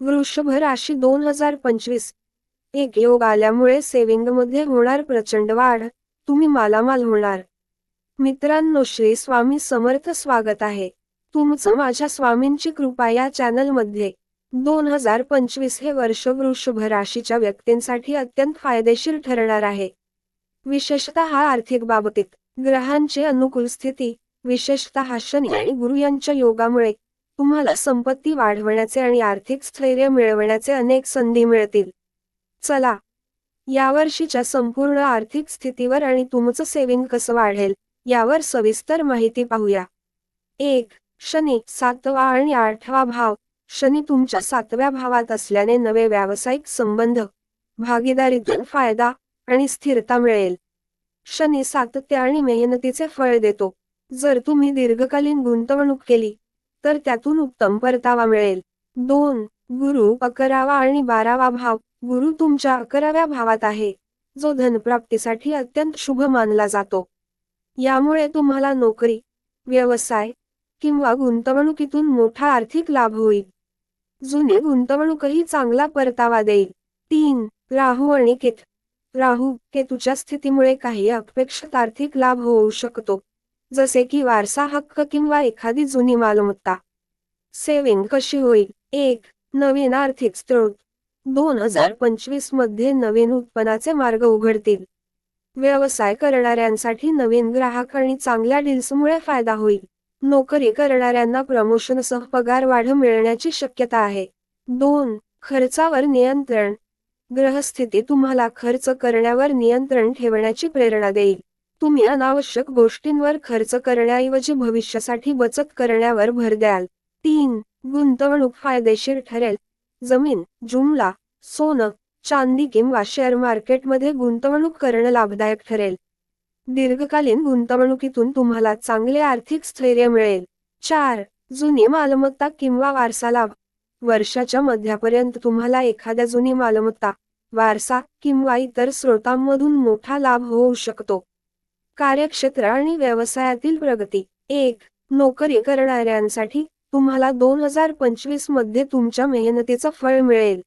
वृषभ राशी दोन हजार पंचवीस. एक योग आल्यामुळे सेविंगमध्ये होणार प्रचंड वाढ. तुम्ही मालामाल होणार. मित्रांनो श्री स्वामी समर्थ स्वागत आहे. तुमचं माझ्या स्वामींची कृपा या चॅनलमध्ये. दोन हजार पंचवीस हे वर्ष वृषभ राशीच्या व्यक्तींसाठी अत्यंत फायदेशीर ठरणार आहे. विशेषतः आर्थिक बाबतीत ग्रहांची अनुकूल स्थिती विशेषतः शनी आणि गुरु यांच्या योगामुळे तुम्हाला संपत्ती वाढवण्याचे आणि आर्थिक स्थैर्य मिळवण्याचे अनेक संधी मिळतील. चला. यावर्षीच्या संपूर्ण आर्थिक स्थितीवर आणि तुमचं सेविंग कसं वाढेल यावर सविस्तर माहिती पाहूया. एक शनी सातवा आणि आठवा भाव. शनी तुमच्या सातव्या भावात असल्याने नवे व्यावसायिक संबंध भागीदारीतून फायदा आणि स्थिरता मिळेल. शनी सातत्य आणि मेहनतीचे फळ देतो. जर तुम्ही दीर्घकालीन गुंतवणूक केली तर त्यातून उत्तम परतावा मिळेल. दोन गुरु अकरावा आणि बारावा भाव. गुरु तुमच्या अकराव्या भावात आहे. जो धनप्राप्तीसाठी अत्यंत शुभ मानला जातो. यामुळे तुम्हाला नोकरी व्यवसाय किंवा गुंतवणुकीतून मोठा आर्थिक लाभ होईल. जुने गुंतवणूकही चांगला परतावा देईल. तीन राहू आणि केत. राहू केतूच्या स्थितीमुळे काही अपेक्षित आर्थिक लाभ होऊ शकतो. जसे की वारसा हक्क किंवा एखादी जुनी मालमत्ता. सेविंग कशी होईल? एक नवीन आर्थिक स्रोत. दोन हजार पंचवीसमध्ये नवीन उत्पन्नाचे मार्ग उघडतील. व्यवसाय करणाऱ्यांसाठी नवीन ग्राहक आणि चांगल्या डील्समुळे फायदा होईल. नोकरी करणाऱ्यांना प्रमोशनसह पगार वाढ मिळण्याची शक्यता आहे. दोन खर्चावर नियंत्रण. ग्रहस्थिती तुम्हाला खर्च करण्यावर नियंत्रण ठेवण्याची प्रेरणा देईल. तुम्ही अनावश्यक गोष्टींवर खर्च करण्याऐवजी भविष्यासाठी बचत करण्यावर भर द्याल. तीन गुंतवणूक फायदेशीर ठरेल. जमीन जुमला सोनं चांदी किंवा शेअर मार्केटमध्ये गुंतवणूक करणं लाभदायक ठरेल. दीर्घकालीन गुंतवणुकीतून तुम्हाला चांगले आर्थिक स्थैर्य मिळेल. चार जुनी मालमत्ता किंवा वारसा लाभ. वर्षाच्या मध्यापर्यंत तुम्हाला एखाद्या जुनी मालमत्ता वारसा किंवा इतर स्रोतांमधून मोठा लाभ होऊ शकतो. कार्यक्षेत्र आणि व्यवसायातील प्रगती. एक नोकरी करणाऱ्यांसाठी तुम्हाला दोन हजार पंचवीसमध्ये तुमच्या मेहनतीचं फळ मिळेल.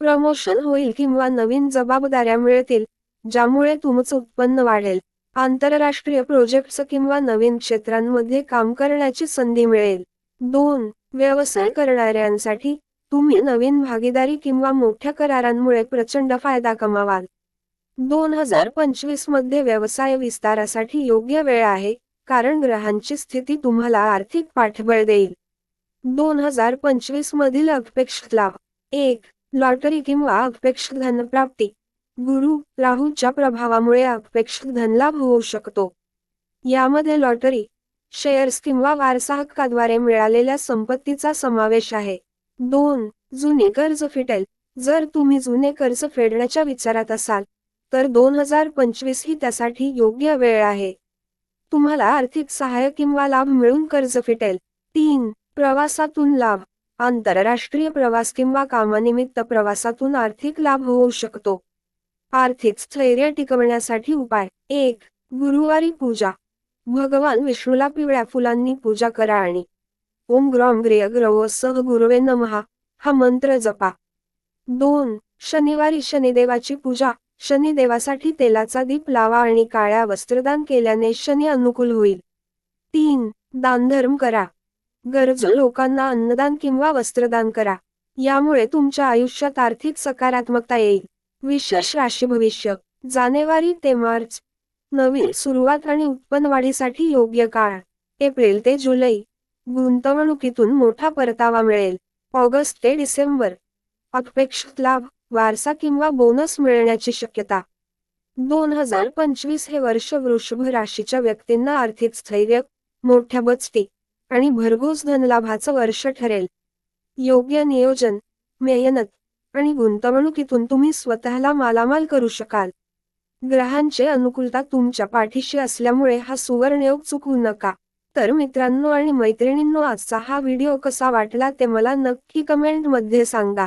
प्रमोशन होईल किंवा नवीन जबाबदाऱ्या मिळतील ज्यामुळे तुमचं उत्पन्न वाढेल. आंतरराष्ट्रीय प्रोजेक्ट्स किंवा नवीन क्षेत्रांमध्ये काम करण्याची संधी मिळेल. दोन व्यवसाय करणाऱ्यांसाठी तुम्ही नवीन भागीदारी किंवा मोठ्या करारांमुळे प्रचंड फायदा कमावाल. दोन हजार पंचवीसमध्ये व्यवसाय विस्तारासाठी योग्य वेळ आहे कारण ग्रहांची स्थिती तुम्हाला आर्थिक पाठबळ देईल. दोन हजार पंचवीस मधील अपेक्षित लाभ एक लॉटरी किंवा अपेक्षित धनप्राप्ती गुरु राहूच्या प्रभावामुळे अपेक्षित धनलाभ होऊ शकतो. यामध्ये लॉटरी शेअर्स किंवा वारसा हक्काद्वारे मिळालेल्या संपत्तीचा समावेश आहे. दोन जुने कर्ज फिटेल. जर तुम्ही जुने कर्ज फेडण्याच्या विचारात असाल तर दोन हजार पंचवीस ही त्यासाठी योग्य वेळ आहे. तुम्हाला आर्थिक सहाय्य किंवा लाभ मिळून कर्ज फिटेल. तीन प्रवासातून लाभ. आंतरराष्ट्रीय प्रवास किंवा कामानिमित्त प्रवासातून आर्थिक लाभ होऊ शकतो. आर्थिक स्थैर्य टिकवण्यासाठी उपाय. एक गुरुवारी पूजा. भगवान विष्णूला पिवळ्या फुलांनी पूजा करा आणि ओम ग्रॉम ग्रिय ग्रव सह गुरुवे नमहा हा मंत्र जपा. दोन शनिवारी शनिदेवाची पूजा. शनिदेवासाठी तेलाचा दीप लावा आणि काळ्या वस्त्रदान केल्याने शनी अनुकूल होईल. तीन दानधर्म करा. गरजू लोकांना अन्नदान किंवा वस्त्रदान करा. यामुळे तुमच्या आयुष्यात आर्थिक सकारात्मकता येईल. विशेष राशी भविष्य. जानेवारी ते मार्च. नवीन सुरुवात आणि उत्पन्न वाढीसाठी योग्य काळ. एप्रिल ते जुलै. गुंतवणुकीतून मोठा परतावा मिळेल. ऑगस्ट ते डिसेंबर. अपेक्षित लाभ. वारसा किंवा बोनस मिळण्याची शक्यता. दोन हजार पंचवीस हे वर्ष वृषभ राशीच्या व्यक्तींना आर्थिक स्थैर्य मोठ्या बचती आणि भरघोस धनलाभाचं वर्ष ठरेल. योग्य नियोजन मेहनत आणि गुंतवणुकीतून तुम्ही स्वतःला मालामाल करू शकाल. ग्रहांचे अनुकूलता तुमच्या पाठीशी असल्यामुळे हा सुवर्णयोग चुकवू नका. तर मित्रांनो आणि मैत्रिणींनो आजचा हा व्हिडिओ कसा वाटला ते मला नक्की कमेंटमध्ये सांगा.